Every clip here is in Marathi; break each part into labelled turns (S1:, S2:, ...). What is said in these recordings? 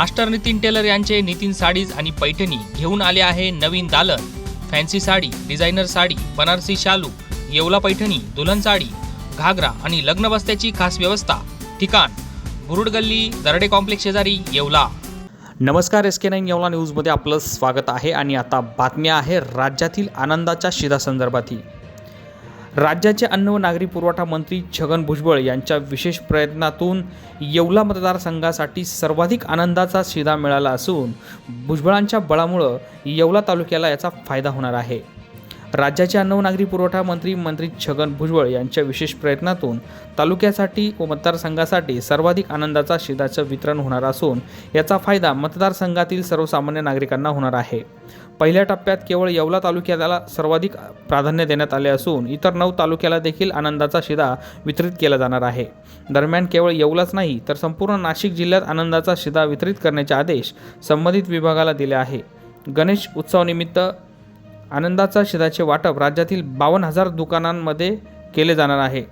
S1: मास्टर नितीन टेलर यांचे नितीन साडीज आणि पैठणी घेऊन आले आहे नवीन दालन. फॅन्सी साडी डिझायनर साडी बनारसी शालू येवला पैठणी दुल्हन साडी घागरा आणि लग्न बस्त्याची खास व्यवस्था. ठिकाण बुरुड गल्ली दरडे कॉम्प्लेक्स शेजारी येवला. नमस्कार एस के नाईन येवला न्यूजमध्ये आपलं स्वागत आहे आणि आता बातम्या आहे राज्यातील आनंदाच्या शिधासंदर्भातील. राज्याचे अन्न व नागरी पुरवठा मंत्री छगन भुजबळ यांच्या विशेष प्रयत्नातून येवला मतदारसंघासाठी सर्वाधिक आनंदाचा शिधा मिळाला असून भुजबळांच्या बळामुळं येवला तालुक्याला याचा फायदा होणार आहे. राज्याचे अन्न व नागरी पुरवठा मंत्री मंत्री छगन भुजबळ यांच्या विशेष प्रयत्नातून तालुक्यासाठी व मतदारसंघासाठी सर्वाधिक आनंदाचा शिधाचं वितरण होणार असून याचा फायदा मतदारसंघातील सर्वसामान्य नागरिकांना होणार आहे. पहिल्या टप्प्यात केवळ येवला तालुक्याला सर्वाधिक प्राधान्य देण्यात आले असून इतर नऊ तालुक्याला देखील आनंदाचा शिदा वितरित केला जाणार आहे. दरम्यान केवळ येवलाच नाही तर संपूर्ण नाशिक जिल्ह्यात आनंदाचा शिदा वितरित करण्याचे आदेश संबंधित विभागाला दिले आहे. गणेश उत्सवानिमित्त आनंदाचा शिधाचे वाटप राज्यातील बावन्न हजार दुकानांमध्ये केले जाणार आहे.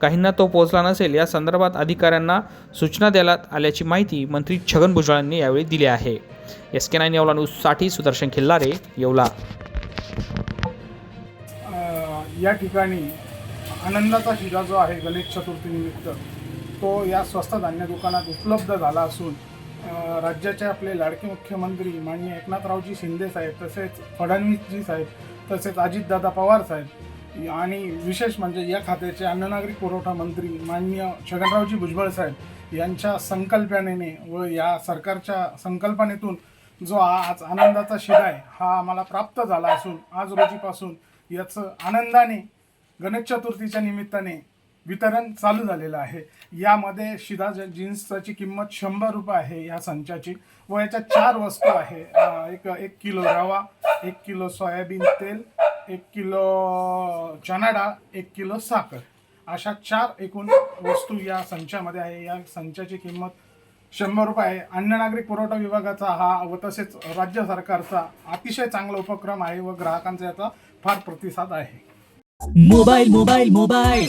S1: काहींना तो पोहोचला नसेल या संदर्भात अधिकाऱ्यांना सूचना देण्यात आल्याची माहिती मंत्री छगन भुजबळ यांनी यावेळी दिली आहे. एस के नाईन येवला न्यूजसाठी सुदर्शन खिल्लारे येवला.
S2: या ठिकाणी आनंदाचा शिधा जो आहे गणेश चतुर्थीनिमित्त तो या स्वस्त धान्य दुकानात उपलब्ध झाला असून राज्याचे आपले लाडके मुख्यमंत्री माननीय एकनाथरावजी शिंदे साहेब तसेच फडणवीसजी साहेब तसेच अजितदादा पवार साहेब आणि विशेष म्हणजे या खात्याचे अन्ननागरी पुरवठा मंत्री माननीय छगनरावजी भुजबळ साहेब यांच्या संकल्पनेने व या सरकारच्या संकल्पनेतून जो आज आनंदाचा शिरा आहे हा आम्हाला प्राप्त झाला असून आज रोजीपासून याचं आनंदाने गणेश चतुर्थीच्या निमित्ताने वितरण चालू झालेलं आहे. यामध्ये शिधा जीन्सची किंमत शंभर रुपये आहे या संचाची व याच्या चार वस्तू आहे. एक एक किलो रवा एक किलो सोयाबीन तेल एक किलो चना डाळ एक किलो साखर. अशा चार एकूण वस्तू या संचामध्ये आहे. या संचाची किंमत शंभर रुपये आहे. अन्न नागरिक पुरवठा विभागाचा हा व तसेच राज्य सरकारचा अतिशय चांगला उपक्रम आहे व ग्राहकांचा याचा फार प्रतिसाद आहे.
S3: Mobile mobile mobile.